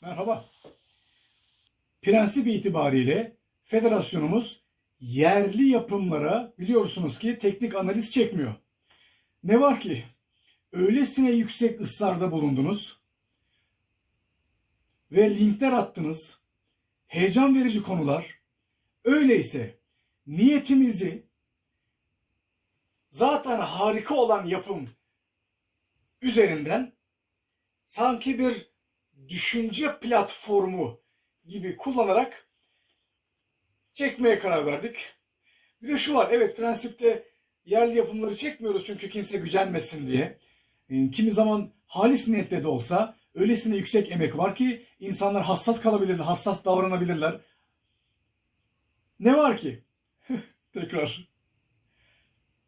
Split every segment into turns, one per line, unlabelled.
Merhaba. Prensip itibariyle federasyonumuz yerli yapımlara biliyorsunuz ki teknik analiz çekmiyor. Ne var ki öylesine yüksek ısrarda bulundunuz ve linkler attınız. Heyecan verici konular. Öyleyse niyetimizi zaten harika olan yapım üzerinden sanki bir düşünce platformu gibi kullanarak çekmeye karar verdik. Bir de şu var, evet prensipte yerli yapımları çekmiyoruz çünkü kimse gücenmesin diye. Ee, Kimi zaman halis niyette de olsa öylesine yüksek emek var ki insanlar hassas kalabilirler, hassas davranabilirler. Ne var ki? Tekrar.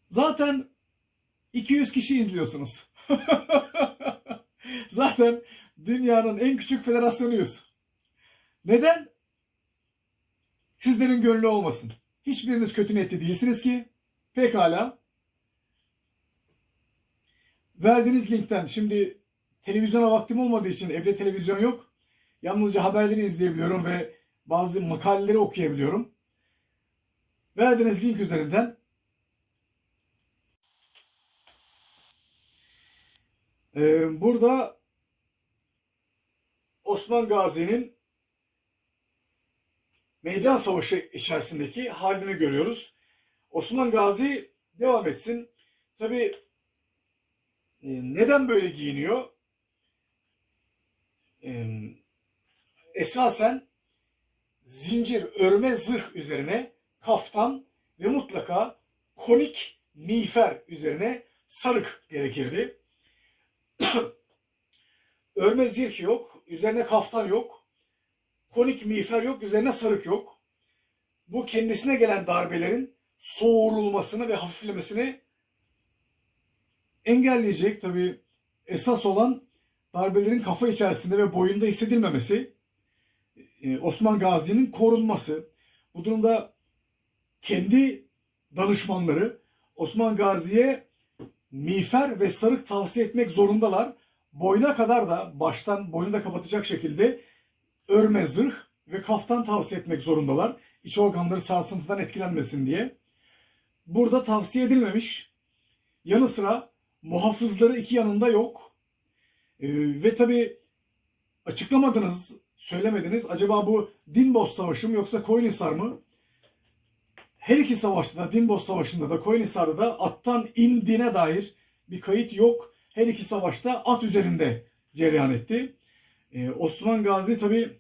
Zaten 200 kişi izliyorsunuz. Zaten dünyanın en küçük federasyonuyuz. Neden? Sizlerin gönlü olmasın. Hiçbiriniz kötü niyetli değilsiniz ki. Pekala. Verdiğiniz linkten şimdi televizyona vaktim olmadığı için evde televizyon yok. Yalnızca haberleri izleyebiliyorum ve bazı makaleleri okuyabiliyorum. Verdiğiniz link üzerinden Ee, burada Osman Gazi'nin meydan savaşı içerisindeki halini görüyoruz. Osman Gazi devam etsin. Tabi e, neden böyle giyiniyor? E, esasen zincir, örme zırh üzerine kaftan ve mutlaka konik miğfer üzerine sarık gerekirdi. Örme zırh yok, üzerine kaftan yok, konik miğfer yok, üzerine sarık yok. Bu kendisine gelen darbelerin soğurulmasını ve hafiflemesini engelleyecek. Tabi esas olan darbelerin kafa içerisinde ve boyunda hissedilmemesi. Ee, Osman Gazi'nin korunması. Bu durumda kendi danışmanları Osman Gazi'ye miğfer ve sarık tavsiye etmek zorundalar. Boyuna kadar da baştan boynu da kapatacak şekilde örme zırh ve kaftan tavsiye etmek zorundalar. İç organları sarsıntıdan etkilenmesin diye. Burada tavsiye edilmemiş. Yanı sıra muhafızları iki yanında yok. Ee, ve tabi açıklamadınız, söylemediniz. Acaba bu Dinbos Savaşı mı yoksa Koyunhisar mı? Her iki savaşta da Dinbos Savaşı'nda da Koyunhisar'da da attan indiğine dair bir kayıt yok. Her iki savaşta at üzerinde cereyan etti. Ee, Osman Gazi tabi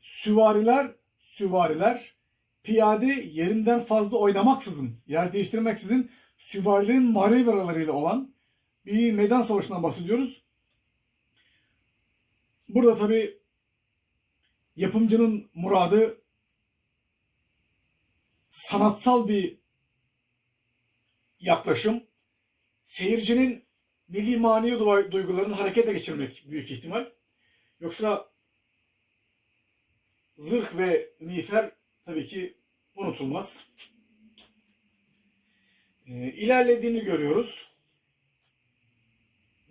süvariler süvariler piyade yerinden fazla oynamaksızın, yer değiştirmeksizin süvarilerin manevralarıyla olan bir meydan savaşından bahsediyoruz. Burada tabi yapımcının muradı sanatsal bir yaklaşım. Seyircinin milli manevi du- duygularını harekete geçirmek büyük ihtimal. Yoksa zırh ve miğfer tabii ki unutulmaz. Ee, ilerlediğini görüyoruz.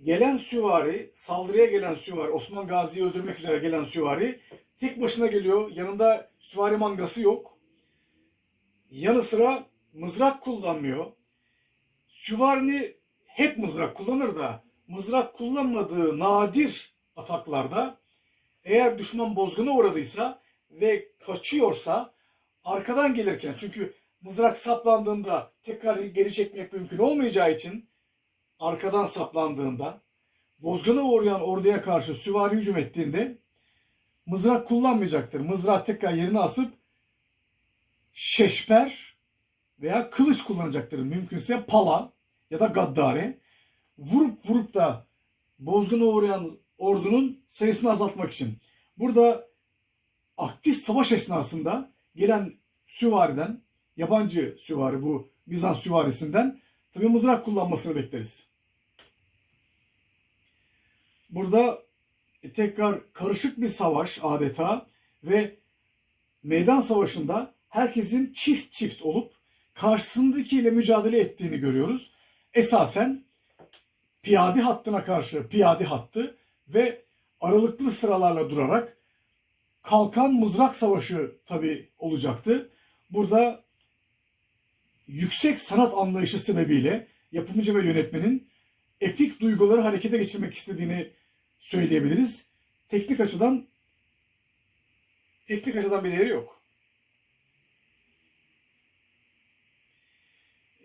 Gelen süvari, saldırıya gelen süvari, Osman Gazi'yi öldürmek üzere gelen süvari tek başına geliyor. Yanında süvari mangası yok. Yanı sıra mızrak kullanmıyor. Süvarini hep mızrak kullanır da mızrak kullanmadığı nadir ataklarda eğer düşman bozguna uğradıysa ve kaçıyorsa arkadan gelirken çünkü mızrak saplandığında tekrar geri çekmek mümkün olmayacağı için arkadan saplandığında bozguna uğrayan orduya karşı süvari hücum ettiğinde mızrak kullanmayacaktır. Mızrağı tekrar yerine asıp şeşper veya kılıç kullanacaktır. Mümkünse pala ya da gaddare. Vurup vurup da bozguna uğrayan ordunun sayısını azaltmak için. Burada aktif savaş esnasında gelen süvariden, yabancı süvari bu Bizans süvarisinden tabi mızrak kullanmasını bekleriz. Burada e, tekrar karışık bir savaş adeta ve meydan savaşında herkesin çift çift olup karşısındakiyle mücadele ettiğini görüyoruz. Esasen piyade hattına karşı piyade hattı, ve aralıklı sıralarla durarak kalkan mızrak savaşı tabi olacaktı. Burada yüksek sanat anlayışı sebebiyle yapımcı ve yönetmenin epik duyguları harekete geçirmek istediğini söyleyebiliriz. Teknik açıdan teknik açıdan bir değeri yok.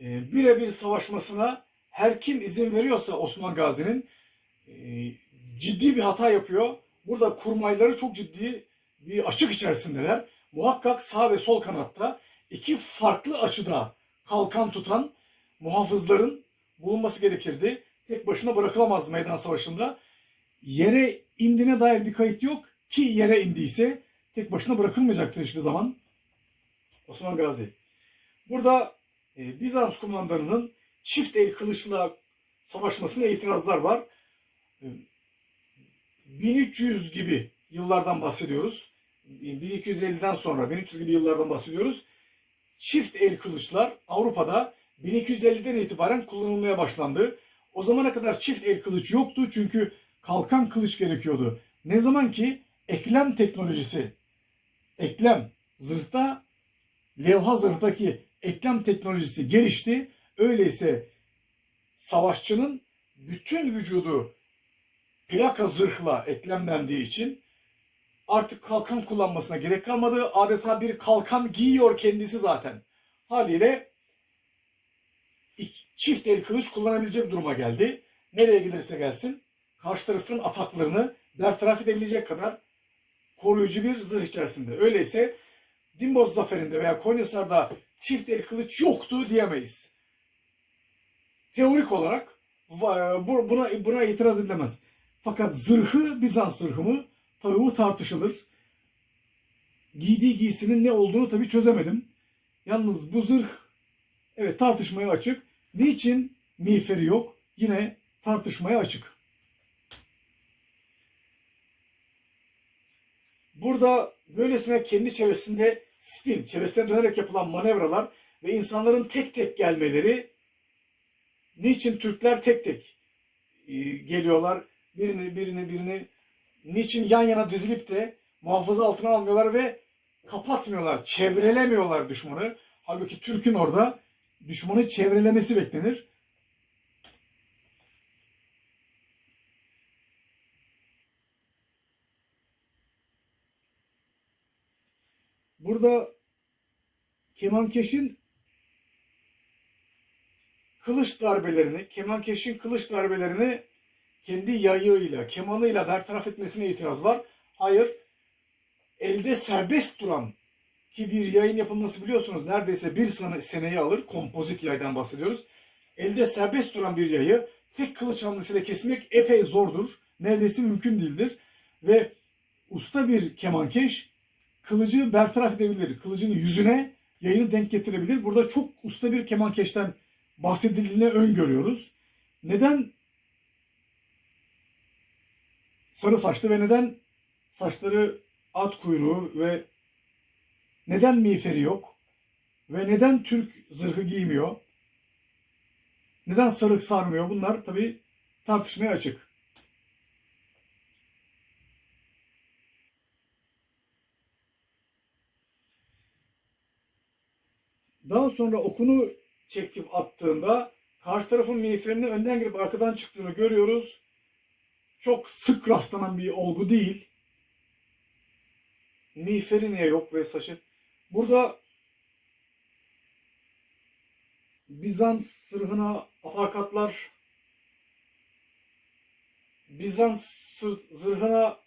E, birebir savaşmasına her kim izin veriyorsa Osman Gazi'nin e, ciddi bir hata yapıyor. Burada kurmayları çok ciddi bir açık içerisindeler. Muhakkak sağ ve sol kanatta iki farklı açıda kalkan tutan muhafızların bulunması gerekirdi. Tek başına bırakılamaz meydan savaşında. Yere indiğine dair bir kayıt yok ki yere indiyse tek başına bırakılmayacaktır hiçbir zaman. Osman Gazi. Burada e, Bizans kumandanının çift el kılıçla savaşmasına itirazlar var. E, 1300 gibi yıllardan bahsediyoruz. 1250'den sonra 1300 gibi yıllardan bahsediyoruz. Çift el kılıçlar Avrupa'da 1250'den itibaren kullanılmaya başlandı. O zamana kadar çift el kılıç yoktu çünkü kalkan kılıç gerekiyordu. Ne zaman ki eklem teknolojisi, eklem zırhta, levha zırhtaki eklem teknolojisi gelişti. Öyleyse savaşçının bütün vücudu plaka zırhla eklemlendiği için artık kalkan kullanmasına gerek kalmadı. Adeta bir kalkan giyiyor kendisi zaten. Haliyle çift el kılıç kullanabilecek duruma geldi. Nereye gelirse gelsin karşı tarafın ataklarını bertaraf edebilecek kadar koruyucu bir zırh içerisinde. Öyleyse Dimboz zaferinde veya Konyasar'da çift el kılıç yoktu diyemeyiz. Teorik olarak buna, buna itiraz edilemez. Fakat zırhı Bizans zırhı mı? Tabii bu tartışılır. Giydiği giysinin ne olduğunu tabii çözemedim. Yalnız bu zırh evet tartışmaya açık. Niçin miğferi yok? Yine tartışmaya açık. Burada böylesine kendi çevresinde spin, çevresine dönerek yapılan manevralar ve insanların tek tek gelmeleri niçin Türkler tek tek e, geliyorlar birini birini birini niçin yan yana dizilip de muhafaza altına almıyorlar ve kapatmıyorlar, çevrelemiyorlar düşmanı. Halbuki Türk'ün orada düşmanı çevrelemesi beklenir. Burada Kemankeş'in kılıç darbelerini, Kemankeş'in kılıç darbelerini kendi yayığıyla, kemanıyla bertaraf etmesine itiraz var. Hayır, elde serbest duran ki bir yayın yapılması biliyorsunuz neredeyse bir seneyi alır. Kompozit yaydan bahsediyoruz. Elde serbest duran bir yayı tek kılıç hamlesiyle kesmek epey zordur. Neredeyse mümkün değildir. Ve usta bir kemankeş kılıcı bertaraf edebilir. Kılıcın yüzüne yayını denk getirebilir. Burada çok usta bir kemankeşten bahsedildiğini öngörüyoruz. Neden sarı saçlı ve neden saçları at kuyruğu ve neden miğferi yok ve neden Türk zırhı giymiyor? Neden sarık sarmıyor? Bunlar tabi tartışmaya açık. Daha sonra okunu çekip attığında karşı tarafın miğferinin önden girip arkadan çıktığını görüyoruz çok sık rastlanan bir olgu değil. Miğferi niye yok ve saçı? Burada Bizans sırhına aparkatlar Bizans zırhına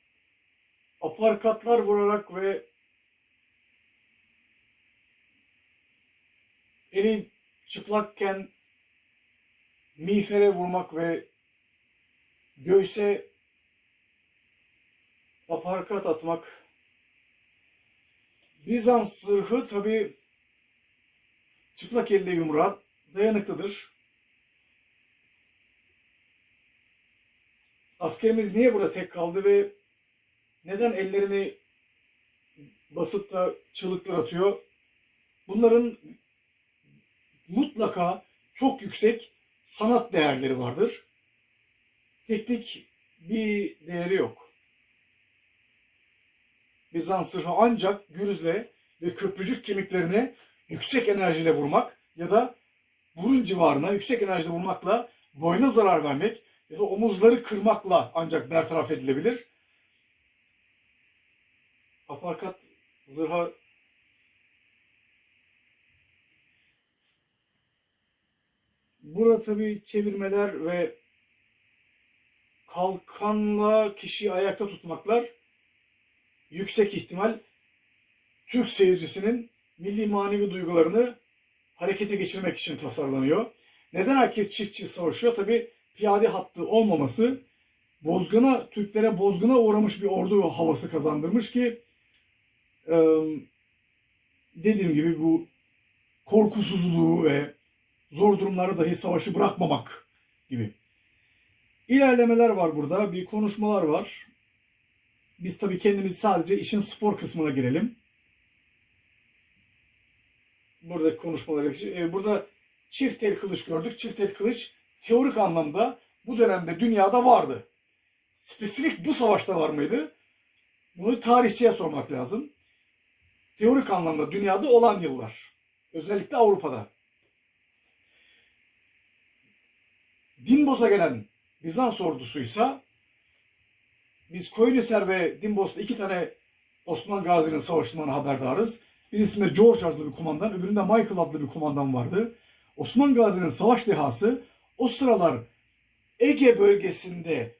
aparkatlar vurarak ve eli çıplakken miğfere vurmak ve göğse aparkat atmak Bizans zırhı tabi çıplak elle yumruğa dayanıklıdır. Askerimiz niye burada tek kaldı ve neden ellerini basıp da çığlıklar atıyor? Bunların mutlaka çok yüksek sanat değerleri vardır teknik bir değeri yok. Bizans zırhı ancak gürzle ve köprücük kemiklerine yüksek enerjiyle vurmak ya da burun civarına yüksek enerjiyle vurmakla boyuna zarar vermek ya da omuzları kırmakla ancak bertaraf edilebilir. Aparkat zırha Burada tabii çevirmeler ve kalkanla kişiyi ayakta tutmaklar yüksek ihtimal Türk seyircisinin milli manevi duygularını harekete geçirmek için tasarlanıyor. Neden herkes çift çift savaşıyor? Tabi piyade hattı olmaması bozguna, Türklere bozguna uğramış bir ordu havası kazandırmış ki dediğim gibi bu korkusuzluğu ve zor durumlarda dahi savaşı bırakmamak gibi. İlerlemeler var burada, bir konuşmalar var. Biz tabii kendimiz sadece işin spor kısmına girelim. Buradaki konuşmaları, e, burada çift el kılıç gördük. Çift el kılıç teorik anlamda bu dönemde dünyada vardı. Spesifik bu savaşta var mıydı? Bunu tarihçiye sormak lazım. Teorik anlamda dünyada olan yıllar. Özellikle Avrupa'da. Dinbos'a gelen Bizans ordusuysa biz Koyuniser ve Dinbos'ta iki tane Osman Gazi'nin savaşından haberdarız. Birisinde George adlı bir kumandan, öbüründe Michael adlı bir kumandan vardı. Osman Gazi'nin savaş dehası o sıralar Ege bölgesinde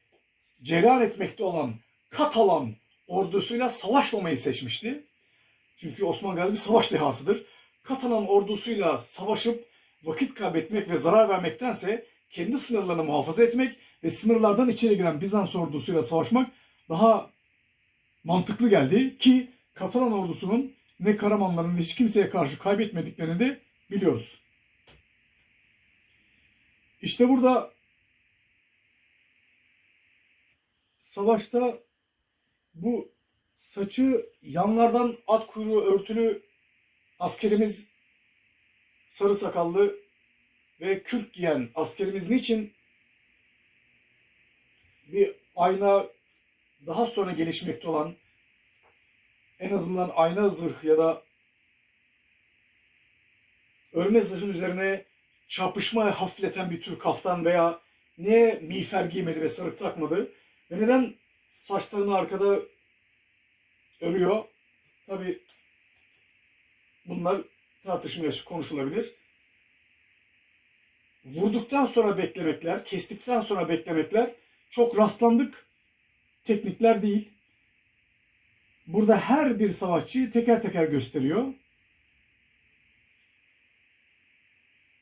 cereyan etmekte olan Katalan ordusuyla savaşmamayı seçmişti. Çünkü Osman Gazi bir savaş dehasıdır. Katalan ordusuyla savaşıp vakit kaybetmek ve zarar vermektense kendi sınırlarını muhafaza etmek ve sınırlardan içeri giren Bizans ordusuyla savaşmak daha mantıklı geldi ki Katalan ordusunun ne Karamanların hiç kimseye karşı kaybetmediklerini de biliyoruz. İşte burada savaşta bu saçı yanlardan at kuyruğu örtülü askerimiz sarı sakallı ve kürk giyen askerimiz niçin bir ayna daha sonra gelişmekte olan en azından ayna zırh ya da örme zırhın üzerine çarpışmayı hafifleten bir tür kaftan veya niye miğfer giymedi ve sarık takmadı ve neden saçlarını arkada örüyor? Tabi bunlar tartışmaya konuşulabilir. Vurduktan sonra beklemekler, kestikten sonra beklemekler çok rastlandık teknikler değil. Burada her bir savaşçıyı teker teker gösteriyor.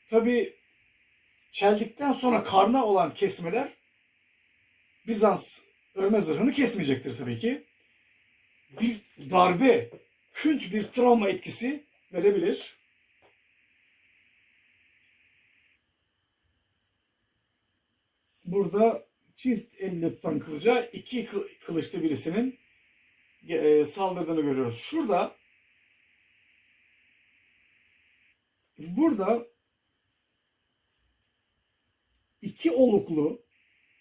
Tabi çeldikten sonra karna olan kesmeler Bizans örme zırhını kesmeyecektir tabii ki. Bir darbe, künt bir travma etkisi verebilir. Burada çift elle kılıca iki kı- kılıçlı birisinin e, saldırdığını görüyoruz. Şurada burada iki oluklu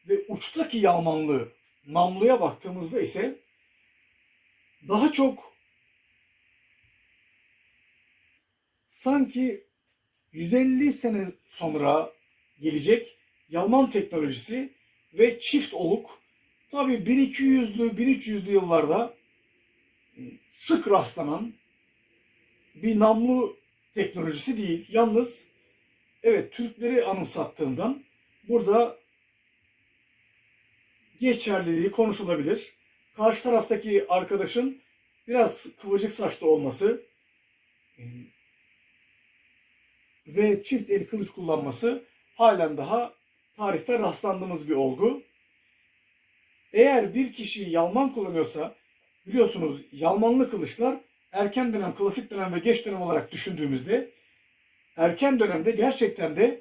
ve uçtaki yağmanlı namluya baktığımızda ise daha çok sanki 150 sene sonra gelecek Yalman teknolojisi ve çift oluk tabi 1200'lü 1300'lü yıllarda e, sık rastlanan bir namlu teknolojisi değil. Yalnız evet Türkleri anımsattığından burada geçerliliği konuşulabilir. Karşı taraftaki arkadaşın biraz kıvırcık saçlı olması e, ve çift el kılıç kullanması halen daha tarihte rastlandığımız bir olgu. Eğer bir kişi yalman kullanıyorsa biliyorsunuz yalmanlı kılıçlar erken dönem, klasik dönem ve geç dönem olarak düşündüğümüzde erken dönemde gerçekten de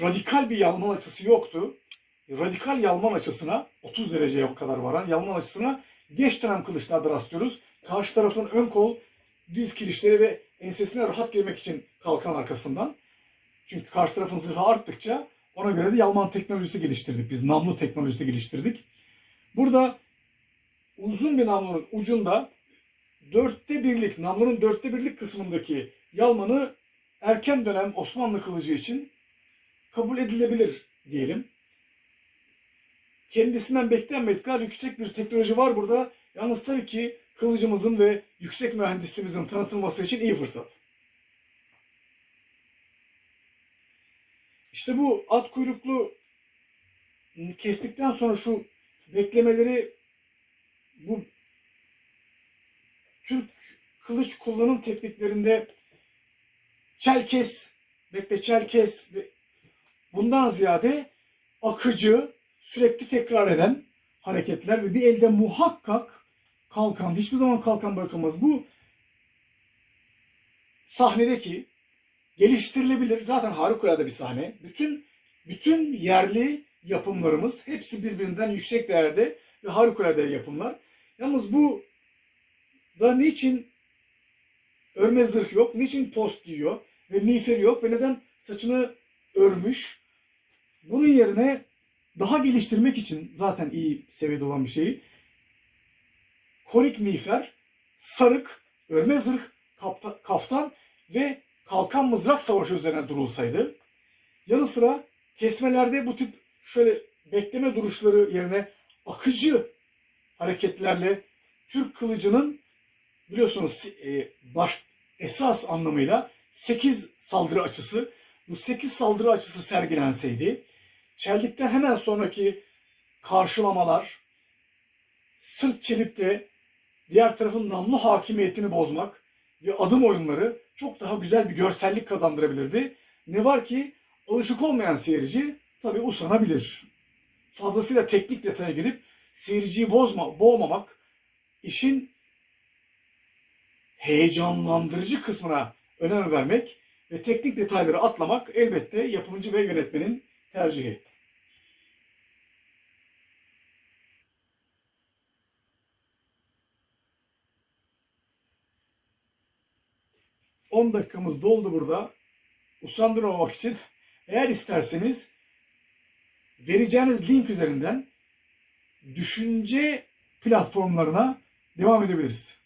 radikal bir yalman açısı yoktu. Radikal yalman açısına 30 dereceye kadar varan yalman açısına geç dönem kılıçlarda rastlıyoruz. Karşı tarafın ön kol, diz kirişleri ve ensesine rahat girmek için kalkan arkasından. Çünkü karşı tarafın zırhı arttıkça Ona göre de Yalman teknolojisi geliştirdik. Biz namlu teknolojisi geliştirdik. Burada uzun bir namlunun ucunda dörtte birlik, namlunun dörtte birlik kısmındaki yalmanı erken dönem Osmanlı kılıcı için kabul edilebilir diyelim. Kendisinden beklenmedik kadar yüksek bir teknoloji var burada. Yalnız tabii ki kılıcımızın ve yüksek mühendisliğimizin tanıtılması için iyi fırsat. İşte bu at kuyruklu kestikten sonra şu beklemeleri bu Türk kılıç kullanım tekniklerinde çelkes, bekle çelkes bundan ziyade akıcı, sürekli tekrar eden hareketler ve bir elde muhakkak kalkan, hiçbir zaman kalkan bırakılmaz. Bu sahnedeki geliştirilebilir. Zaten harikulade bir sahne. Bütün bütün yerli yapımlarımız hepsi birbirinden yüksek değerde ve harikulade yapımlar. Yalnız bu da niçin örme zırh yok, niçin post giyiyor ve miğferi yok ve neden saçını örmüş? Bunun yerine daha geliştirmek için zaten iyi seviyede olan bir şeyi konik miğfer, sarık, örme zırh, kapta- kaftan ve kalkan mızrak savaşı üzerine durulsaydı. Yanı sıra kesmelerde bu tip şöyle bekleme duruşları yerine akıcı hareketlerle Türk kılıcının biliyorsunuz e, baş esas anlamıyla 8 saldırı açısı bu 8 saldırı açısı sergilenseydi çeldikten hemen sonraki karşılamalar sırt çelip de diğer tarafın namlu hakimiyetini bozmak ve adım oyunları çok daha güzel bir görsellik kazandırabilirdi. Ne var ki alışık olmayan seyirci tabii usanabilir. Fazlasıyla teknik detaya girip seyirciyi bozma, boğmamak işin heyecanlandırıcı kısmına önem vermek ve teknik detayları atlamak elbette yapımcı ve yönetmenin tercihi. ...10 dakikamız doldu burada. Usandırmamak için eğer isterseniz vereceğiniz link üzerinden düşünce platformlarına devam edebiliriz.